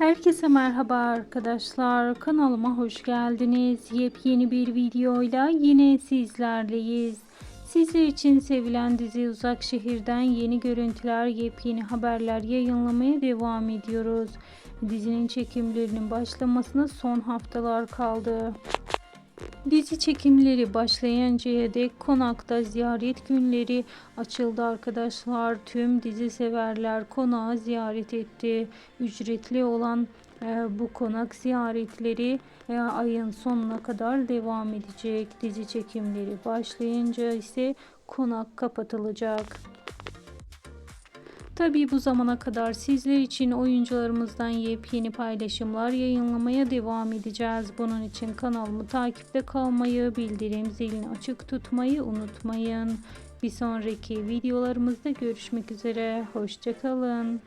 Herkese merhaba arkadaşlar. Kanalıma hoş geldiniz. Yepyeni bir videoyla yine sizlerleyiz. Sizler için sevilen dizi Uzak Şehir'den yeni görüntüler, yepyeni haberler yayınlamaya devam ediyoruz. Dizinin çekimlerinin başlamasına son haftalar kaldı. Dizi çekimleri başlayıncaya dek konakta ziyaret günleri açıldı arkadaşlar. Tüm dizi severler konağı ziyaret etti. Ücretli olan e, bu konak ziyaretleri e, ayın sonuna kadar devam edecek. Dizi çekimleri başlayınca ise konak kapatılacak. Tabii bu zamana kadar sizler için oyuncularımızdan yepyeni paylaşımlar yayınlamaya devam edeceğiz. Bunun için kanalımı takipte kalmayı, bildirim zilini açık tutmayı unutmayın. Bir sonraki videolarımızda görüşmek üzere. Hoşçakalın.